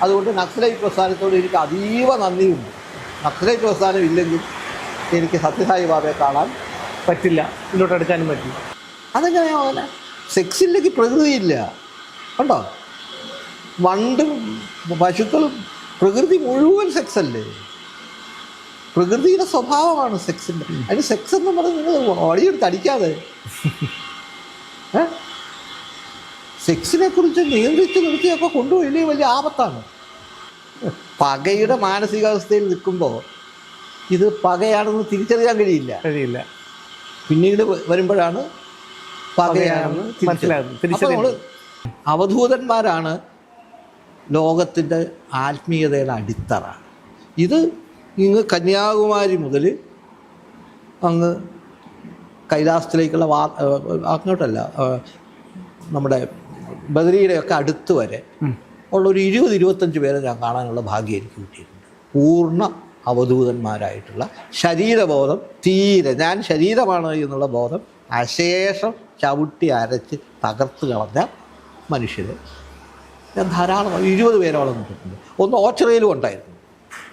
അതുകൊണ്ട് നക്സലൈറ്റ് പ്രസ്ഥാനത്തോട് എനിക്ക് അതീവ നന്ദിയുണ്ട്. നക്സലൈറ്റ് പ്രസ്ഥാനം ഇല്ലെങ്കിൽ എനിക്ക് സത്യസായി ബാബയെ കാണാൻ പറ്റില്ല. മുന്നോട്ട് എടുക്കാനും പറ്റില്ല. അതെങ്ങനെയാ അങ്ങനെ സെക്സ് ഇല്ലെങ്കിൽ പ്രകൃതിയില്ല. കണ്ടോ? വണ്ട് പശുക്കളും പ്രകൃതി മുഴുവൻ സെക്സ് അല്ലേ പ്രകൃതിയുടെ സ്വഭാവമാണ് സെക്സിന്റെ അതിന് സെക്സ് എന്ന് പറഞ്ഞാൽ നിങ്ങൾ വടിയെടുത്ത് അടിക്കാതെ. ഏ? സെക്സിനെ കുറിച്ച് നിയന്ത്രിച്ച് നിർത്തിയൊക്കെ കൊണ്ടുപോയില്ലേ വലിയ ആപത്താണ്. പകയുടെ മാനസികാവസ്ഥയിൽ നിൽക്കുമ്പോൾ ഇത് പകയാണെന്ന് തിരിച്ചറിയാൻ കഴിയില്ല. കഴിയില്ല. പിന്നീട് വരുമ്പോഴാണ് പകയാണെന്ന് മനസ്സിലാകുന്നത്. അവധൂതന്മാരാണ് ലോകത്തിന്റെ ആത്മീയതയുടെ അടിത്തറ. ഇത് ഇങ്ങ് കന്യാകുമാരി മുതൽ അങ്ങ് കൈലാസത്തിലേക്കുള്ള വാ അങ്ങോട്ടല്ല നമ്മുടെ ബദരിയുടെയൊക്കെ അടുത്ത് വരെ ഉള്ള ഒരു ഇരുപത് ഇരുപത്തഞ്ച് പേരെ ഞാൻ കാണാനുള്ള ഭാഗ്യം എനിക്ക് കിട്ടിയിട്ടുണ്ട്. പൂർണ അവധൂതന്മാരായിട്ടുള്ള ശരീരബോധം തീരെ ഞാൻ ശരീരമാണ് എന്നുള്ള ബോധം അശേഷം ചവിട്ടി അരച്ച് തകർത്ത് കളഞ്ഞ മനുഷ്യരെ. ഞാൻ ധാരാളം ഇരുപത് പേരോളം കിട്ടിയിട്ടുണ്ട് ഒന്ന് ഓച്ചറയിലും ഉണ്ടായിരുന്നു.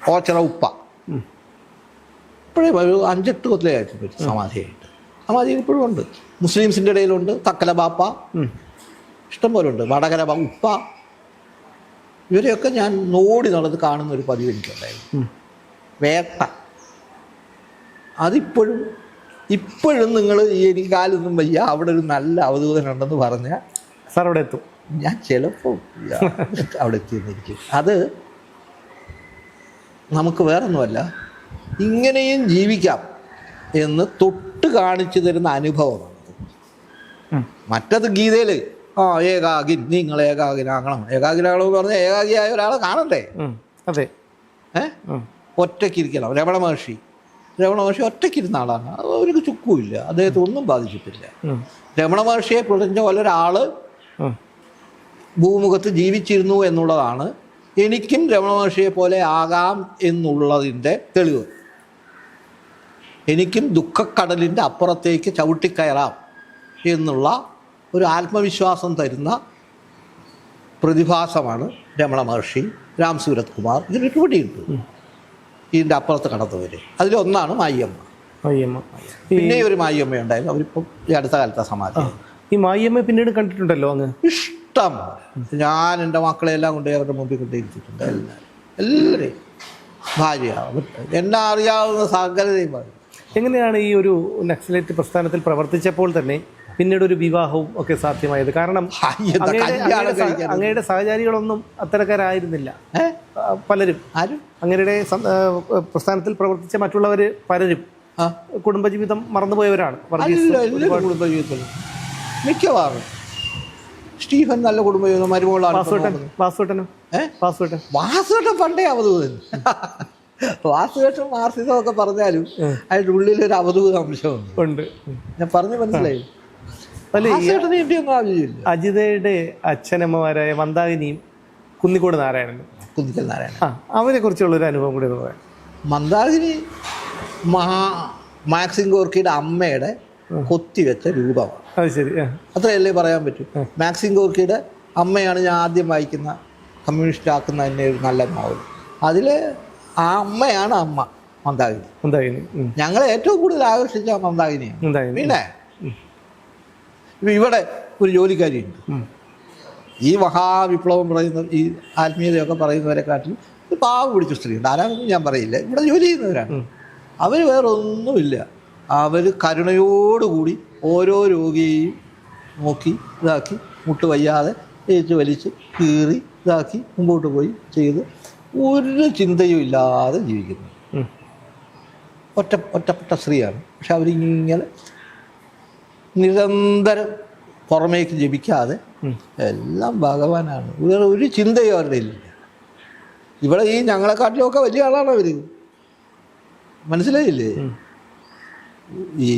ഓച്ചറ ഉപ്പ. ഇപ്പോഴേ ഒരു അഞ്ചെട്ട് കൊല്ലമായിട്ടുണ്ട് ഒരു സമാധിയായിട്ട്. സമാധി ഇപ്പോഴും ഉണ്ട്. മുസ്ലിംസിന്റെ ഇടയിലുണ്ട്. തക്കല ബാപ്പ ഇഷ്ടം പോലെ ഉണ്ട് വടകര ഉപ്പ. ഇവരെയൊക്കെ ഞാൻ നോടി നടന്ന് കാണുന്ന ഒരു പതിവ് എനിക്കുണ്ടായിരുന്നു. വേട്ട. അതിപ്പോഴും ഇപ്പോഴും നിങ്ങൾ ഈ എനിക്ക് കാലൊന്നും വയ്യ. അവിടെ ഒരു നല്ല അവധൂതനുണ്ടെന്ന് പറഞ്ഞാൽ സാർ അവിടെ എത്തും. ഞാൻ ചിലപ്പോൾ അവിടെ എത്തിയെന്നിരിക്കും. അത് നമുക്ക് വേറൊന്നുമല്ല. ഇങ്ങനെയും ജീവിക്കാം എന്ന് തൊട്ട് കാണിച്ചു തരുന്ന അനുഭവമാണ്. മറ്റത് ഗീതയിൽ ആ ഏകാകിൻ നിങ്ങൾ ഏകാകിനാകണം ഏകാകിനാകണമെന്ന് പറഞ്ഞാൽ ഏകാകിയായ ഒരാളെ കാണണ്ടേ. അതെ. ഏഹ്. ഒറ്റയ്ക്കിരിക്കണം രമണ മഹർഷി. രമണ മഹർഷി ഒറ്റയ്ക്കിരുന്ന ആളാണ്. അത് അവർക്ക് ചുക്കുമില്ല അദ്ദേഹത്തെ ഒന്നും ബാധിച്ചിട്ടില്ല. രമണ മഹർഷിയെ പൊളിഞ്ഞ പോലെ ഒരാൾ ഭൂമുഖത്ത് ജീവിച്ചിരുന്നു എന്നുള്ളതാണ്. എനിക്കും രമണ മഹർഷിയെ പോലെ ആകാം എന്നുള്ളതിന്റെ തെളിവ്. എനിക്കും ദുഃഖക്കടലിന്റെ അപ്പുറത്തേക്ക് ചവിട്ടിക്കയറാം എന്നുള്ള ഒരു ആത്മവിശ്വാസം തരുന്ന പ്രതിഭാസമാണ് രമണ മഹർഷി രാം സൂരത് കുമാർ. ഇങ്ങനെ ഒരുപടിയുണ്ട് ഇതിന്റെ അപ്പുറത്ത് വരെ അതിലൊന്നാണ് മായിയമ്മ മായിയമ്മ പിന്നെ ഒരു മായിയമ്മ ഉണ്ടായിരുന്നു. അവരിപ്പം ഈ അടുത്ത കാലത്തെ സമാധി ഈ മായിയമ്മ പിന്നീട് കണ്ടിട്ടുണ്ടല്ലോ അങ്ങ്? ഇഷ്ടം. ഞാൻ എന്റെ മക്കളെ എല്ലാം കൊണ്ട് അവരുടെ മുമ്പിൽ കൊണ്ടിരുത്തിയിട്ടുണ്ട് എല്ലാവരും എല്ലാവരെയും. ഭാര്യ എന്നെ അറിയാവുന്ന സകലതയും എങ്ങനെയാണ് ഈ ഒരു നക്സലേറ്റ് പ്രസ്ഥാനത്തിൽ പ്രവർത്തിച്ചപ്പോൾ തന്നെ പിന്നീട് ഒരു വിവാഹവും ഒക്കെ സാധ്യമായത്. കാരണം അങ്ങയുടെ സഹചാരികളൊന്നും അത്തരക്കാരായിരുന്നില്ല. പലരും. ആരും? അങ്ങയുടെ പ്രസ്ഥാനത്തിൽ പ്രവർത്തിച്ച മറ്റുള്ളവർ പലരും. കുടുംബജീവിതം മറന്നുപോയവരാണ് കുടുംബജീവിതത്തിൽ മിക്കവാറും. സ്റ്റീഫൻ നല്ല കുടുംബജീവിതം മരുമകളാണ്. വാസുവേട്ടനും? വാസുവേട്ടൻ. വാസുവേട്ടൻ പണ്ടേ അവധൂതൻ വാസുവേട്ടൻ പറഞ്ഞാലും അതിന്റെ ഉള്ളിലൊരു അവധൂത അംശമുണ്ട് ഉണ്ട്. ഞാൻ പറഞ്ഞു മനസ്സിലായി. അജിതയുടെ അച്ഛനമ്മമാരായ മന്ദാകിനിയും കുന്നിക്കോട് നാരായണനും. കുന്നിക്കൽ നാരായണൻ. ആ അവരെ കുറിച്ചുള്ള ഒരു അനുഭവം കൂടി ഒന്ന് പറയാം. മന്ദാകിനി മഹാ മാക്സിം ഗോർക്കിയുടെ അമ്മയുടെ കൊത്തിവെച്ച രൂപമാണ്. അത് ശരി അത്രയല്ലേ പറയാൻ പറ്റൂ? മാക്സിം ഗോർക്കിയുടെ അമ്മയാണ് ഞാൻ ആദ്യം വായിക്കുന്ന കമ്മ്യൂണിസ്റ്റ് ആക്കുന്ന തന്നെ ഒരു നല്ല നോവൽ. അതിൽ ആ അമ്മയാണ് അമ്മ മന്ദാകിനി. മന്ദാകിനി ഞങ്ങളെ ഏറ്റവും കൂടുതൽ ആകർഷിച്ച മന്ദാകിനിയാണ്. മന്ദാകിനി. പിന്നെ ഇപ്പൊ ഇവിടെ ഒരു ജോലിക്കാരിയുണ്ട്. ഈ മഹാവിപ്ലവം പറയുന്ന ഈ ആത്മീയതയൊക്കെ പറയുന്നവരെക്കാട്ടിൽ ഒരു പാവം പിടിച്ച സ്ത്രീയുണ്ട്. ആരാണെന്ന് ഞാൻ പറയില്ല. ഇവിടെ ജോലി ചെയ്യുന്നവരാണ്. അവർ വേറെ ഒന്നുമില്ല അവർ കരുണയോടുകൂടി ഓരോ രോഗിയെയും നോക്കി ഇതാക്കി മുട്ട് വയ്യാതെ ഏച്ച് വലിച്ച് കീറി ഇതാക്കി മുമ്പോട്ട് പോയി ചെയ്ത് ഒരു ചിന്തയും ഇല്ലാതെ ജീവിക്കുന്നു. ഒറ്റ ഒറ്റപ്പെട്ട സ്ത്രീയാണ്. പക്ഷെ അവരിങ്ങനെ നിരന്തരം പുറമേക്ക് ജപിക്കാതെ എല്ലാം ഭഗവാനാണ്. വേറെ ഒരു ചിന്തയും അവരുടെ ഇല്ല. ഇവിടെ ഈ ഞങ്ങളെക്കാട്ടിലൊക്കെ വലിയ ആളാണ് അവർ മനസ്സിലായില്ലേ? ഈ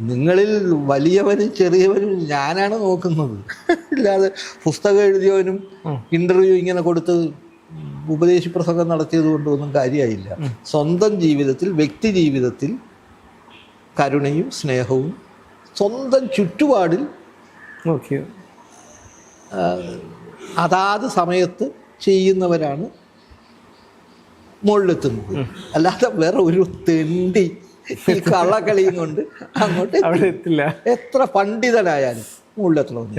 നിങ്ങളിൽ വലിയവനും ചെറിയവനും ഞാനാണ് നോക്കുന്നത്. ഇല്ലാതെ പുസ്തകം എഴുതിയവനും ഇന്റർവ്യൂ ഇങ്ങനെ കൊടുത്ത് ഉപദേശി പ്രസംഗം നടത്തിയത് കൊണ്ടൊന്നും കാര്യമായില്ല സ്വന്തം ജീവിതത്തിൽ വ്യക്തി ജീവിതത്തിൽ കരുണയും സ്നേഹവും സ്വന്തം ചുറ്റുപാടിൽ ഓക്കെ. അതാത് സമയത്ത് ചെയ്യുന്നവരാണ് മുകളിലെത്തുന്നത്. അല്ലാതെ വേറെ ഒരു തെണ്ടി ഈ കള്ളക്കളിയും കൊണ്ട് അങ്ങോട്ട് അവിടെ എത്തില്ല. എത്ര പണ്ഡിതനായാലും മുകളിലെത്തണം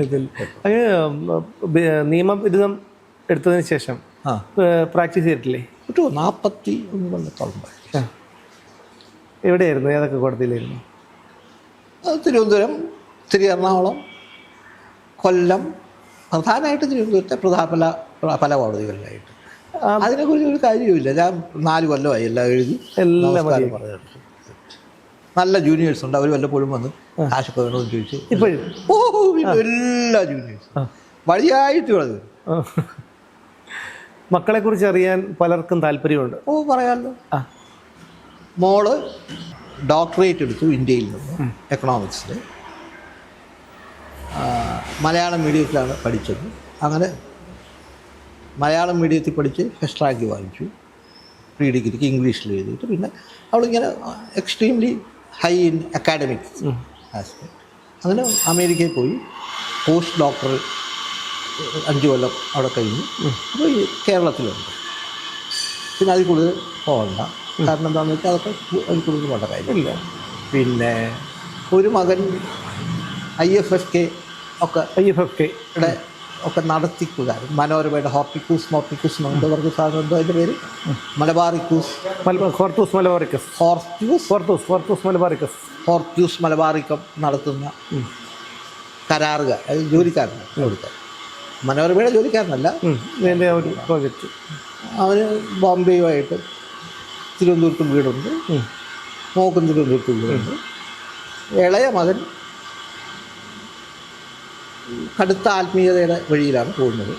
നിയമബിരുദം എടുത്തതിന് ശേഷം പ്രാക്ടീസ് ചെയ്തിട്ടില്ലേ? നാൽപ്പത്തി ഒന്ന് കൊല്ലത്തോളം എവിടെയായിരുന്നു? ഏതൊക്കെ കോടതിയിലായിരുന്നു? തിരുവനന്തപുരം തിരി എറണാകുളം കൊല്ലം പ്രധാനമായിട്ട് തിരുവനന്തപുരത്തെ പ്രധാന പല പല കോടതികളിലായിട്ട്. അതിനെക്കുറിച്ച് ഒരു കാര്യവുമില്ല. ഞാൻ നാല് കൊല്ലമായി എല്ലാം എഴുതി എല്ലാം പറഞ്ഞു നല്ല ജൂനിയേഴ്സ് ഉണ്ട്. അവർ വല്ലപ്പോഴും വന്ന് കാശൊക്കെ വേണമെന്ന് ചോദിച്ച് ഇപ്പോഴും? ഓ എല്ലാ ജൂനിയേഴ്സും. വഴിയായിട്ട് വളരെ മക്കളെ മക്കളെക്കുറിച്ച് അറിയാൻ പലർക്കും താല്പര്യമുണ്ട്. ഓ പറയാമല്ലോ മോൾ ഡോക്ടറേറ്റ് എടുത്തു ഇന്ത്യയിൽ നിന്ന് എക്കണോമിക്സിൽ മലയാളം മീഡിയത്തിലാണ് പഠിച്ചത്. അങ്ങനെ മലയാളം മീഡിയത്തിൽ പഠിച്ച് ഫസ്റ്റ് റാങ്ക് വാങ്ങിച്ചു. പ്രീ ഡിഗ്രിക്ക് ഇംഗ്ലീഷിൽ എഴുതിയിട്ട് പിന്നെ അവളിങ്ങനെ extremely high in academic aspect അങ്ങനെ അമേരിക്കയിൽ പോയി. പോസ്റ്റ് ഡോക്ടർ അഞ്ച് കൊല്ലം അവിടെ കഴിഞ്ഞു. അപ്പോൾ ഈ കേരളത്തിലുണ്ട്. പിന്നെ അതിൽ കൂടുതൽ പോകണ്ട. കാരണം എന്താണെന്ന് വെച്ചാൽ അതൊക്കെ ഒരു പോകേണ്ട കാര്യമില്ല പിന്നെ ഒരു മകൻ ഐ എഫ് എഫ് കെ ഒക്കെ ഐ എഫ് എഫ് കെ. യുടെ ഒക്കെ നടത്തിക്കുകാരൻ മനോരമയുടെ ഹോർട്ടിക്കൂസ് മോർട്ടിക്കൂസ് എന്നുണ്ട് അവർക്ക് സാധനം എന്തോ അതിന്റെ പേര്? Malabaricus. Hortus Malabaricus. Hortus Hortus Hortus Malabaricus. Hortus മലബാറിക്കം നടത്തുന്ന കരാറുകാർ അത് ജോലിക്കാരനാണ് ജോലിക്കാരൻ മനോരമയുടെ ജോലിക്കാരനല്ല. ഒരു പ്രോജക്റ്റ്. അവന് ബോംബെയുമായിട്ട് തിരുവനന്തപുരത്തും വീടുണ്ട്. മോക്കും തിരുവനന്തപുരത്തും വീടുണ്ട്. ഇളയ മകൻ കടുത്ത ആത്മീയതയുടെ വഴിയിലാണ് പോകുന്നത്.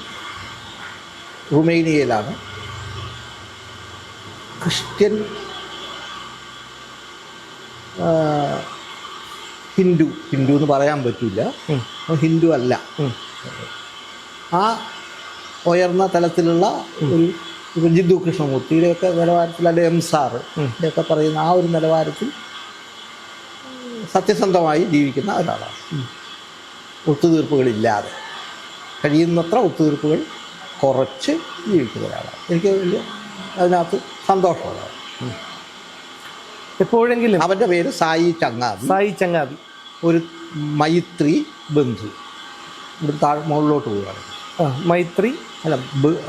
റുമേനിയയിലാണ്. ക്രിസ്ത്യൻ ഹിന്ദു ഹിന്ദു എന്ന് പറയാൻ പറ്റില്ല. ഹിന്ദു അല്ല. ആ ഉയർന്ന തലത്തിലുള്ള ഒരു ഇപ്പം ജിദ്ദു കൃഷ്ണമൂർത്തിയുടെയൊക്കെ നിലവാരത്തിൽ അല്ലെ എം സാറ് ഇതൊക്കെ പറയുന്ന ആ ഒരു നിലവാരത്തിൽ സത്യസന്ധമായി ജീവിക്കുന്ന ഒരാളാണ്. ഒത്തുതീർപ്പുകളില്ലാതെ. കഴിയുന്നത്ര ഒത്തുതീർപ്പുകൾ കുറച്ച് ജീവിക്കുന്ന ഒരാളാണ്. എനിക്ക് വലിയ അതിനകത്ത് സന്തോഷമുള്ളതാണ് എപ്പോഴെങ്കിലും അവന്റെ പേര് സായി ചങ്ങാതി. സായി ചങ്ങാതി. ഒരു മൈത്രി ബന്ധു. ഇവിടെ താഴെ മുകളിലോട്ട് പോവുകയാണ്. മൈത്രി അല്ല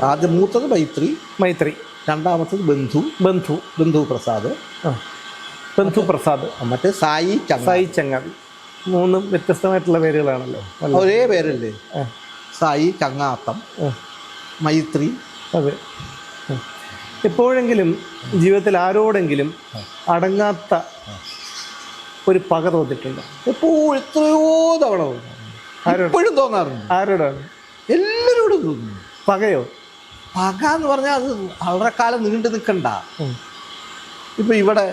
ആദ്യം മൂത്തത് മൈത്രി മൈത്രി. രണ്ടാമത്തത് ബന്ധു ബന്ധു. ബന്ധു പ്രസാദ്. ബന്ധു പ്രസാദ്. മറ്റേ സായി സായി ചങ്ങാതി. മൂന്നും വ്യത്യസ്തമായിട്ടുള്ള പേരുകളാണല്ലോ. ഒരേ പേരല്ലേ? സായി ചങ്ങാത്തം മൈത്രി. അതെ. എപ്പോഴെങ്കിലും ജീവിതത്തിൽ ആരോടെങ്കിലും അടങ്ങാത്ത ഒരു പക തോന്നിട്ടുണ്ട് എപ്പോഴും എത്രയോ തവണ തോന്നുന്നു. ആരോട്? തോന്നാറുണ്ട്. ആരോടാണ്? എല്ലാവരോടും തോന്നുന്നു പകയോ? പക എന്ന് പറഞ്ഞാൽ അത് വളരെ കാലം നീണ്ടു നിൽക്കണ്ട. ഇപ്പം ഇവിടെ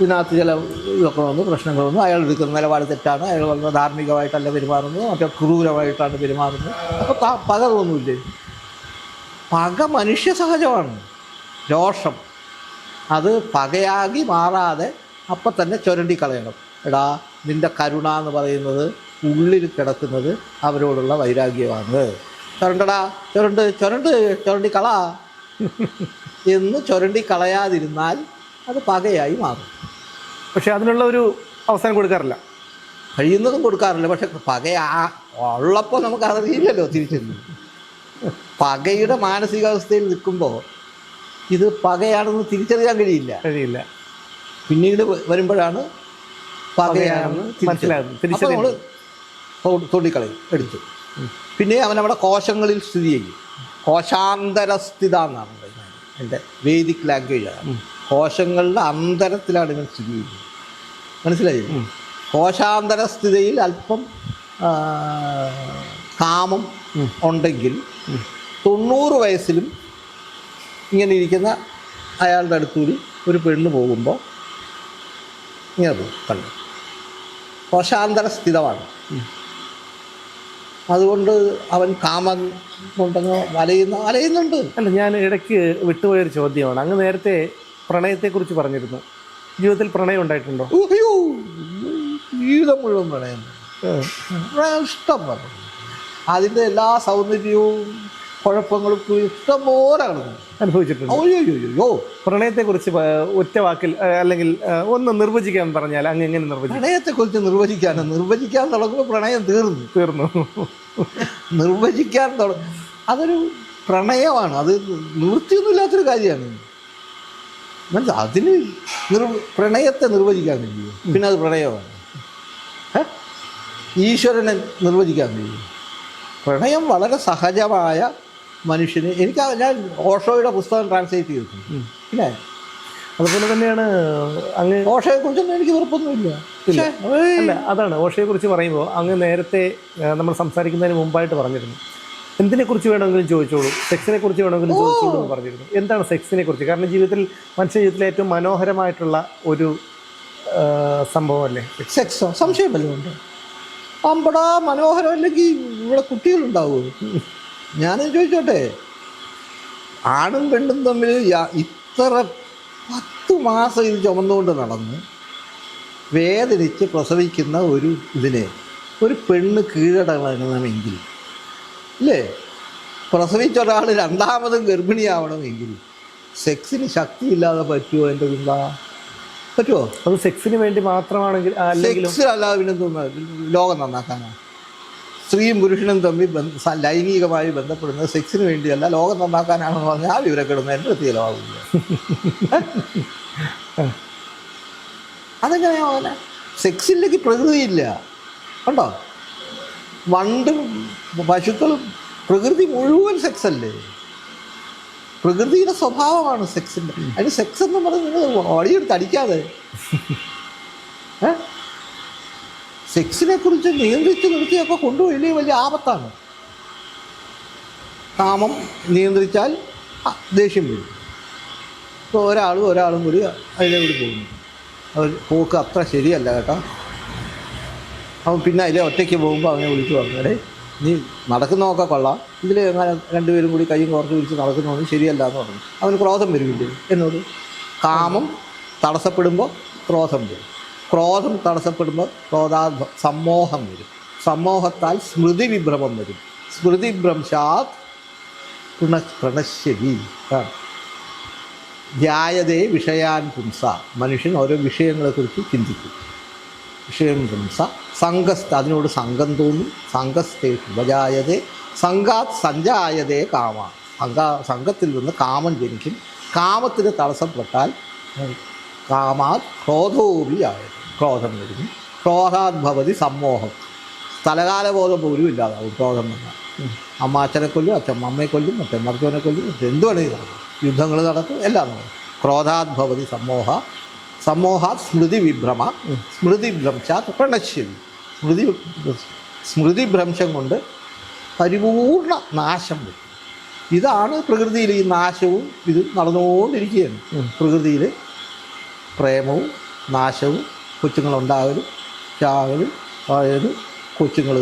ഇതിനകത്ത് ചില ഇതൊക്കെ വന്നു പ്രശ്നങ്ങൾ വന്നു. അയാൾ എടുക്കുന്ന നിലപാട് തെറ്റാണ്. അയാൾ വന്ന് ധാർമ്മികമായിട്ടല്ല പെരുമാറുന്നത്. മറ്റേ ക്രൂരമായിട്ടാണ് പെരുമാറുന്നത്. അപ്പോൾ പക തോന്നൂല്ലേ പക മനുഷ്യ സഹജമാണ്. രോഷം. അത് പകയാകി മാറാതെ അപ്പം തന്നെ ചുരണ്ടിക്കളയണം എടാ നിന്റെ കരുണ എന്ന് പറയുന്നത് ഉള്ളിൽ കിടക്കുന്നത് അവരോടുള്ള വൈരാഗ്യമാണ്. ചുരണ്ടടാ ചുരണ്ട് ചുരണ്ട് ചുരണ്ടി കള. എന്ന് ചുരണ്ടി കളയാതിരുന്നാൽ അത് പകയായി മാറും. പക്ഷെ അതിനുള്ള ഒരു അവസരം കൊടുക്കാറില്ല. കഴിയുന്നതും കൊടുക്കാറില്ല. പക്ഷെ പകയാ ഉള്ളപ്പോൾ നമുക്ക് അറിയില്ലല്ലോ തിരിച്ചെന്ന്. പകയുടെ മാനസികാവസ്ഥയിൽ നിൽക്കുമ്പോൾ ഇത് പകയാണെന്ന് തിരിച്ചറിയാൻ കഴിയില്ല. കഴിയില്ല. പിന്നീട് വരുമ്പോഴാണ് പകയാണെന്ന് മനസ്സിലാകുന്നത്. നമ്മൾ തൊണ്ടിക്കളയും എടുത്ത്. പിന്നെ അവൻ അവിടെ കോശങ്ങളിൽ സ്ഥിതി ചെയ്യും. കോശാന്തരസ്ഥിത എന്നാണ് പറയുന്നത്. എന്റെ വേദിക് ലാംഗ്വേജാണ് കോശങ്ങളുടെ അന്തരത്തിലാണ് ഇവൻ സ്ഥിതി ചെയ്യുന്നത്. മനസ്സിലായി? കോശാന്തരസ്ഥിതിയിൽ അല്പം കാമം ഉണ്ടെങ്കിൽ തൊണ്ണൂറ് വയസ്സിലും ഇങ്ങനെ ഇരിക്കുന്ന അയാളുടെ അടുത്തൂരി ഒരു പെണ്ണ് പോകുമ്പോൾ ഇങ്ങനെ പോകും. കണ്ടു? കോശാന്തര സ്ഥിതമാണ് അതുകൊണ്ട് അവൻ കാമൻ കൊണ്ടങ്ങ് വലയുന്ന വലയുന്നുണ്ട്. അല്ല ഞാൻ ഇടയ്ക്ക് വിട്ടുപോയൊരു ചോദ്യമാണ്. അങ്ങ് നേരത്തെ പ്രണയത്തെക്കുറിച്ച് പറഞ്ഞിരുന്നു. ജീവിതത്തിൽ പ്രണയം ഉണ്ടായിട്ടുണ്ടോ? അയ്യോ ജീവിതം മുഴുവൻ പ്രണയം. പ്രണയം ഇഷ്ടം പറഞ്ഞു. അതിന്റെ എല്ലാ സൗന്ദര്യവും കുഴപ്പങ്ങളും ഇഷ്ടംപോലെ കിടക്കും അനുഭവിച്ചിട്ടുണ്ട്. അയ്യോ പ്രണയത്തെക്കുറിച്ച് ഒറ്റ വാക്കിൽ അല്ലെങ്കിൽ ഒന്ന് നിർവചിക്കാൻ പറഞ്ഞാൽ അങ്ങ് എങ്ങനെ നിർവചിക്കും? പ്രണയത്തെക്കുറിച്ച് നിർവചിക്കാനോ? നിർവചിക്കാൻ തുടങ്ങുമ്പോൾ പ്രണയം തീർന്നു. തീർന്നു. നിർവചിക്കാൻ തുടങ്ങും അതൊരു പ്രണയമാണ്. അത് നിവൃത്തിയൊന്നുമില്ലാത്തൊരു കാര്യമാണ്. മനസ്സിലാ അതിന് നിർ പ്രണയത്തെ നിർവചിക്കാൻ കഴിയും. പിന്നെ അത് പ്രണയമാണ്. ഈശ്വരനെ നിർവചിക്കാൻ കഴിയും. പ്രണയം വളരെ സഹജമായ മനുഷ്യന് എനിക്ക് ഞാൻ ഓഷോയുടെ പുസ്തകം ട്രാൻസ്ലേറ്റ് ചെയ്തിട്ടുണ്ട് ഇല്ലേ അതുപോലെ തന്നെയാണ് അങ്ങ് ഓഷോയെക്കുറിച്ചൊന്നും എനിക്ക് ഉറപ്പൊന്നുമില്ല അല്ല അതാണ്. ഓഷയെക്കുറിച്ച് പറയുമ്പോൾ അങ്ങ് നേരത്തെ നമ്മൾ സംസാരിക്കുന്നതിന് മുമ്പായിട്ട് പറഞ്ഞിരുന്നു. എന്തിനെ കുറിച്ച് വേണമെങ്കിലും ചോദിച്ചോളൂ. സെക്സിനെ കുറിച്ച് വേണമെങ്കിലും ചോദിച്ചോളൂ എന്ന് പറഞ്ഞിരുന്നു. എന്താണ് സെക്സിനെ കുറിച്ച്? കാരണം ജീവിതത്തിൽ മനുഷ്യ ജീവിതത്തിലെ ഏറ്റവും മനോഹരമായിട്ടുള്ള ഒരു സംഭവമല്ലേ? സെക്സോ? സംശയം വല്ലതും ഉണ്ട്? അമ്പടാ മനോഹരം. അല്ലെങ്കിൽ ഇവിടെ കുട്ടികളുണ്ടാവുമോ? ഞാനും ചോദിച്ചോട്ടെ? ആണും പെണ്ണും തമ്മിൽ ഇത്ര പത്ത് മാസം ഇത് ചുമന്നുകൊണ്ട് നടന്ന് വേദനിച്ച് പ്രസവിക്കുന്ന ഒരു ഇതിനെ ഒരു പെണ്ണ് കീഴടങ്ങണമെങ്കിൽ ഇല്ലേ പ്രസവിച്ച ഒരാൾ രണ്ടാമതും ഗർഭിണിയാവണമെങ്കിൽ സെക്സിന് ശക്തിയില്ലാതെ പറ്റുമോ എന്റെ കുന്താ പറ്റുമോ? അത് സെക്സിന് വേണ്ടി മാത്രമാണെങ്കിൽ ആ, അല്ലെങ്കിലും സെക്സ് അല്ലാതെ പിന്നെ ലോകം നന്നാക്കാനാ. സ്ത്രീയും പുരുഷനും തമ്മിൽ ലൈംഗികമായി ബന്ധപ്പെടുന്നത് സെക്സിന് വേണ്ടിയല്ല ലോകം നന്നാക്കാനാണെന്ന് പറഞ്ഞാൽ ആ വിവരക്കിടുന്ന എന്റെ തീലമാവില്ല അതെങ്ങനെയാ സെക്സിലേക്ക് പ്രകൃതിയില്ല. കണ്ടോ? വണ്ട് പശുക്കളും പ്രകൃതി മുഴുവൻ സെക്സ് അല്ലേ പ്രകൃതിയുടെ സ്വഭാവമാണ് സെക്സിന്റെ. അതിന് സെക്സ് എന്ന് പറഞ്ഞാൽ നിങ്ങൾ ഓടിയെടുത്ത് അടിക്കാതെ. ഏ? സെക്സിനെ കുറിച്ച് നിയന്ത്രിച്ച് നിർത്തിയൊക്കെ കൊണ്ടുപോയില്ലേ വലിയ ആപത്താണ്. കാമം നിയന്ത്രിച്ചാൽ ദേഷ്യം വരും. ഇപ്പോൾ ഒരാളും ഒരാളും കൂടി അതിലെ കൂടി പോകുന്നു. അവർ പോക്ക് അത്ര ശരിയല്ല കേട്ടോ. അവൻ പിന്നെ അതിലെ ഒറ്റയ്ക്ക് പോകുമ്പോൾ അവനെ വിളിച്ചു പറഞ്ഞാൽ നീ നടക്കുന്നതൊക്കെ കൊള്ളാം. ഇതിൽ എങ്ങനെ രണ്ടുപേരും കൂടി കൈയും കുറച്ച് പിടിച്ച് നടക്കുന്നതൊന്നും ശരിയല്ല എന്ന് പറഞ്ഞു. അവന് ക്രോധം വരുമില്ലേ എന്നോട്. കാമം തടസ്സപ്പെടുമ്പോൾ ക്രോധം വരും. ക്രോധം തടസ്സപ്പെടുമ്പോൾ ക്രോധാ സമ്മോഹം വരും. സമ്മോഹത്താൽ സ്മൃതി വിഭ്രമം വരും. സ്മൃതി ഭ്രംശാത് പ്രണ പ്രണശ്യതി. ജായതേ വിഷയാൻ പുംസ. മനുഷ്യൻ ഓരോ വിഷയങ്ങളെക്കുറിച്ച് ചിന്തിക്കും. വിഷയം പുംസ. സംഘസ്ഥ അതിനോട് സംഘം തോന്നും. സംഘസ്ഥേ ഉപജായതേ സംഘാത് സഞ്ചായതേ കാമ. സംഘ സംഘത്തിൽ നിന്ന് കാമം ജനിക്കും. കാമത്തിന് തടസ്സപ്പെട്ടാൽ കാമാ കാമാത് ക്രോധോപി ആയത്. ക്രോധം വരുന്നു. ക്രോധാത് ഭവതി സമ്മോഹം. സ്ഥലകാലബോധം പോലും ഇല്ലാതാവും ക്രോധം വന്നാൽ. അമ്മ അച്ഛനെ കൊല്ലും അച്ഛൻ അമ്മയെ കൊല്ലും അച്ഛൻ മർദ്ദവനെ കൊല്ലും എന്ത് വേണമെങ്കിൽ നടക്കും. യുദ്ധങ്ങൾ നടക്കും എല്ലാം നടക്കും. ക്രോധാത് ഭവതി സമ്മോഹ സമ്മോഹാത് സ്മൃതി വിഭ്രമ സ്മൃതി ഭ്രംശാത് പ്രണശ്യതി സ്മൃതി സ്മൃതി ഭ്രംശം കൊണ്ട് പരിപൂർണ നാശം വരും. ഇതാണ് പ്രകൃതിയിൽ ഈ നാശവും ഇത് നടന്നുകൊണ്ടിരിക്കുകയാണ്. പ്രകൃതിയിൽ പ്രേമവും നാശവും കൊച്ചുങ്ങളുണ്ടാകലും ചാകലും അതായത് കൊച്ചുങ്ങൾ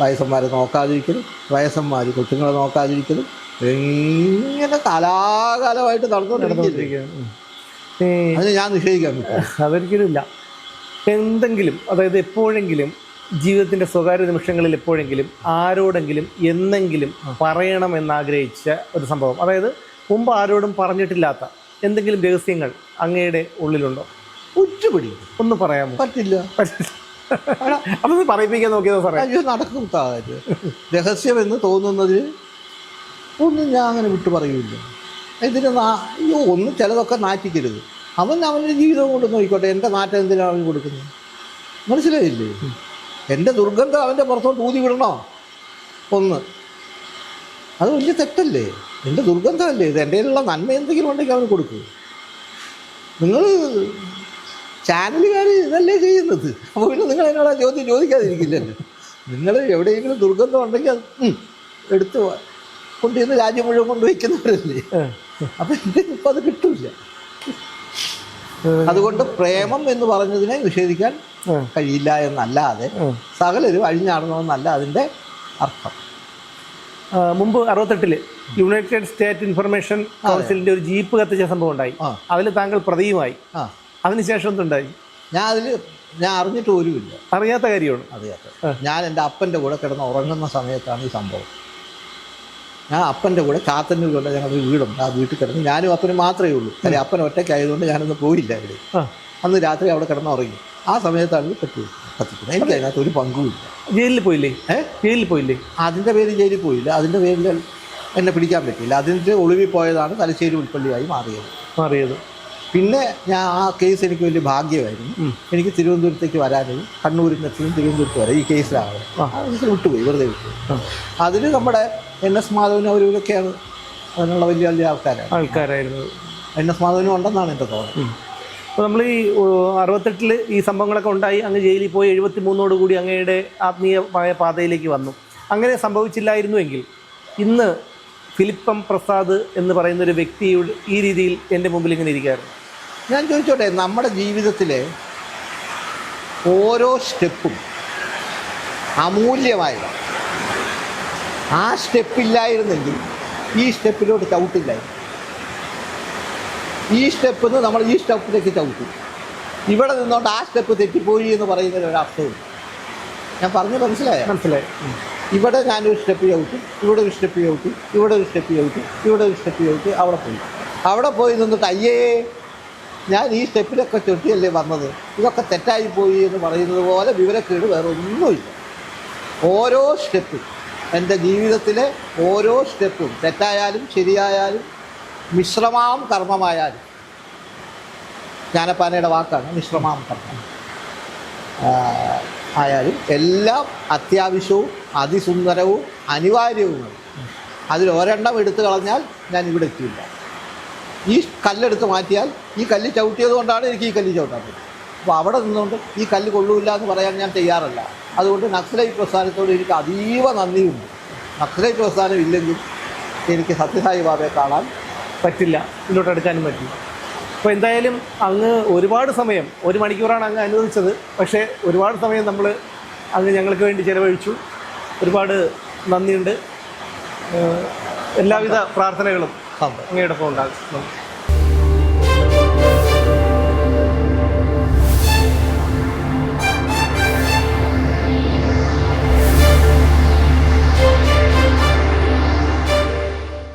വയസ്സന്മാരെ നോക്കാതിരിക്കലും വയസ്സന്മാർ കൊച്ചുങ്ങളെ നോക്കാതിരിക്കലും ഇങ്ങനെ കലാകാലമായിട്ട് നടന്നുകൊണ്ടിരിക്കുകയാണ്. അതിന് ഞാൻ നിഷേധിക്കാൻ പറ്റും അതൊരിക്കലും ഇല്ല എന്തെങ്കിലും അതായത് എപ്പോഴെങ്കിലും ജീവിതത്തിന്റെ സ്വകാര്യ നിമിഷങ്ങളിൽ എപ്പോഴെങ്കിലും ആരോടെങ്കിലും എന്നെങ്കിലും പറയണം എന്നാഗ്രഹിച്ച ഒരു സംഭവം. അതായത് മുമ്പ് ആരോടും പറഞ്ഞിട്ടില്ലാത്ത എന്തെങ്കിലും രഹസ്യങ്ങൾ അങ്ങയുടെ ഉള്ളിലുണ്ടോ? ഉച്ചപിടി ഒന്ന് പറയാമോ? പറ്റില്ല. അതൊന്ന് പറയിപ്പിക്കാൻ നോക്കിയതോ സാറേ. അയ്യോ നടക്കും താഴെ. രഹസ്യമെന്ന് തോന്നുന്നതിൽ ഒന്നും ഞാൻ അങ്ങനെ വിട്ടു പറയില്ല. ഇതിന് നാ അയ്യോ ഒന്ന് ചിലതൊക്കെ നാറ്റിക്കരുത്. അവൻ അവന്റെ ജീവിതം കൊണ്ട് നോക്കിക്കോട്ടെ എന്റെ നാറ്റം എന്തിനാണ് അവന് കൊടുക്കുന്നത്? മനസ്സിലായില്ലേ? എന്റെ ദുർഗന്ധം അവന്റെ പുറത്തോട്ട് ഊതി വിടണോ? ഒന്ന്. അത് വലിയ തെറ്റല്ലേ? എന്റെ ദുർഗന്ധമല്ലേ? ഇത് എന്റെ ഉള്ള നന്മ എന്തെങ്കിലും ഉണ്ടെങ്കിൽ അവന് കൊടുക്കൂ. നിങ്ങൾ ചാനലുകാർ ഇതല്ലേ ചെയ്യുന്നത്? അപ്പോൾ പിന്നെ നിങ്ങൾ എന്നോട് ആ ചോദ്യം ചോദിക്കാതിരിക്കില്ലല്ലോ. നിങ്ങൾ എവിടെയെങ്കിലും ദുർഗന്ധം ഉണ്ടെങ്കിൽ അത് എടുത്ത് കൊണ്ടുവന്ന് രാജ്യം മുഴുവൻ കൊണ്ടുവയ്ക്കുന്നവരല്ലേ? അപ്പം എന്റെ ഇപ്പം അത് കിട്ടില്ല. അതുകൊണ്ട് പ്രേമം എന്ന് പറഞ്ഞതിനെ നിഷേധിക്കാൻ കഴിയില്ല എന്നല്ലാതെ. സകലരും അഴിഞ്ഞാടണമെന്നല്ല അതിന്റെ അർത്ഥം. മുമ്പ് അറുപത്തെട്ടിൽ യുണൈറ്റഡ് സ്റ്റേറ്റ് ഇൻഫർമേഷൻ കൗൺസിലിന്റെ ഒരു ജീപ്പ് കത്തിച്ച സംഭവം ഉണ്ടായി. അതിൽ താങ്കൾ പ്രതിയുമായി. അതിനുശേഷം എന്തുണ്ടായി? ഞാൻ അതിൽ ഞാൻ അറിഞ്ഞിട്ട് പോലുമില്ല അറിയാത്ത കാര്യമാണ്. അറിയാത്ത ഞാൻ എന്റെ അപ്പന്റെ കൂടെ കിടന്ന് ഉറങ്ങുന്ന സമയത്താണ് ഈ സംഭവം. ഞാൻ അപ്പന്റെ കൂടെ ചാത്തന്നൂരുള്ള ഞങ്ങളുടെ വീടുണ്ട്. ആ വീട്ടിൽ കിടന്ന് ഞാനും അപ്പനും മാത്രമേ ഉള്ളൂ. കാര്യം അപ്പൻ ഒറ്റയ്ക്കായതുകൊണ്ട് ഞാനൊന്ന് പോയില്ല അവിടെ. അന്ന് രാത്രി അവിടെ കിടന്ന് ഉറങ്ങി. ആ സമയത്താണ് പറ്റി കത്തിക്കുന്നത് എനിക്ക് അതിനകത്ത് ഒരു പങ്കുമില്ല ജയിലിൽ പോയില്ലേ? ഏ? ജയിലിൽ പോയില്ലേ? അതിന്റെ പേരിൽ ജയിലിൽ പോയില്ല. അതിന്റെ പേരിൽ എന്നെ പിടിക്കാൻ പറ്റില്ല അതിന്റെ ഒളിവിൽ പോയതാണ് തലശ്ശേരി ഉൾപ്പള്ളിയായി മാറിയത്. മാറിയത്. പിന്നെ ഞാൻ ആ കേസ് എനിക്ക് വലിയ ഭാഗ്യമായിരുന്നു. എനിക്ക് തിരുവനന്തപുരത്തേക്ക് വരാനും കണ്ണൂരിൽ നിന്നെത്തിയും തിരുവനന്തപുരത്ത് വരെ ഈ കേസിലാണ് കേസിൽ വിട്ടുപോയി വെറുതെ വിട്ടുപോയി. അതിന് അതിൽ നമ്മുടെ എൻ എസ് മാധവനും അവരൊക്കെയാണ് അതിനുള്ള വലിയ വലിയ ആൾക്കാരാണ്. ആൾക്കാരായിരുന്നു. എൻ എസ് മാധവനും ഉണ്ടെന്നാണ് എന്റെ തോന്നൽ. അപ്പോൾ നമ്മൾ ഈ അറുപത്തെട്ടിൽ ഈ സംഭവങ്ങളൊക്കെ ഉണ്ടായി അങ്ങ് ജയിലിൽ പോയി എഴുപത്തി മൂന്നോട് കൂടി അങ്ങയുടെ ആത്മീയമായ പാതയിലേക്ക് വന്നു. അങ്ങനെ സംഭവിച്ചില്ലായിരുന്നുവെങ്കിൽ ഇന്ന് ഫിലിപ്പം പ്രസാദ് എന്ന് പറയുന്ന ഒരു വ്യക്തിയുടെ ഈ രീതിയിൽ എന്റെ മുമ്പിൽ ഇങ്ങനെ ഇരിക്കുകയായിരുന്നു. ഞാൻ ചോദിച്ചോട്ടെ നമ്മുടെ ജീവിതത്തിലെ ഓരോ സ്റ്റെപ്പും അമൂല്യമായതാണ് ആ സ്റ്റെപ്പില്ലായിരുന്നെങ്കിൽ ഈ സ്റ്റെപ്പിലോട്ട് ചവിട്ടില്ലായിരുന്നു ഈ സ്റ്റെപ്പിൽ നിന്ന് നമ്മൾ ഈ സ്റ്റെപ്പിലേക്ക് ചവിട്ടും. ഇവിടെ നിന്നോട്ട് ആ സ്റ്റെപ്പ് തെറ്റിപ്പോയി എന്ന് പറയുന്നതിൽ ഒരു അർത്ഥമില്ല ഞാൻ പറഞ്ഞു മനസ്സിലായോ? മനസ്സിലായി. ഇവിടെ ഞാൻ ഒരു സ്റ്റെപ്പ് ചവിട്ടി ഇവിടെ ഒരു സ്റ്റെപ്പ് ചവിട്ടി ഇവിടെ ഒരു സ്റ്റെപ്പ് ചവിട്ടി ഇവിടെ ഒരു സ്റ്റെപ്പ് ചവിട്ടി അവിടെ പോയി. അവിടെ പോയി നിന്നിട്ട് അയ്യേ ഞാൻ ഈ സ്റ്റെപ്പിലൊക്കെ ചൊട്ടിയല്ലേ വന്നത്? ഇതൊക്കെ തെറ്റായി പോയി എന്ന് പറയുന്നത് പോലെ വിവരക്കേട് വേറെ ഒന്നുമില്ല. ഓരോ സ്റ്റെപ്പും എന്റെ ജീവിതത്തിലെ ഓരോ സ്റ്റെപ്പും തെറ്റായാലും ശരിയായാലും മിശ്രമാം കർമ്മമായാലും. ജ്ഞാനപ്പാനയുടെ വാക്കാണ് മിശ്രമാം കർമ്മം. ആയാലും എല്ലാം അത്യാവശ്യവും അതിസുന്ദരവും അനിവാര്യവുമാണ്. അതിൽ ഒരെണ്ണം എടുത്തു കളഞ്ഞാൽ ഞാൻ ഇവിടെ എത്തിയില്ല. ഈ കല്ലെടുത്ത് മാറ്റിയാൽ ഈ കല്ല് ചവിട്ടിയത് കൊണ്ടാണ് എനിക്ക് ഈ കല്ല് ചവിട്ടാൻ പറ്റും അപ്പോൾ അവിടെ നിന്നുകൊണ്ട് ഈ കല്ല് കൊള്ളൂല്ല എന്ന് പറയാൻ ഞാൻ തയ്യാറല്ല. അതുകൊണ്ട് നക്സലൈ പ്രസ്ഥാനത്തോട് എനിക്ക് അതീവ നന്ദിയുണ്ട്. നക്സലൈ പ്രസ്ഥാനം ഇല്ലെങ്കിൽ എനിക്ക് സത്യസായി ബാബയെ കാണാൻ പറ്റില്ല. മുന്നോട്ട് എടുക്കാനും പറ്റില്ല. അപ്പോൾ എന്തായാലും അങ്ങ് ഒരുപാട് സമയം ഒരു മണിക്കൂറാണ് അങ്ങ് അനുവദിച്ചത്. പക്ഷേ ഒരുപാട് സമയം നമ്മൾ അങ്ങ് ഞങ്ങൾക്ക് വേണ്ടി ചിലവഴിച്ചു. ഒരുപാട് നന്ദിയുണ്ട്. എല്ലാവിധ പ്രാർത്ഥനകളും സന്തോഷം അങ്ങയുടെ ഒപ്പം ഉണ്ടാകും.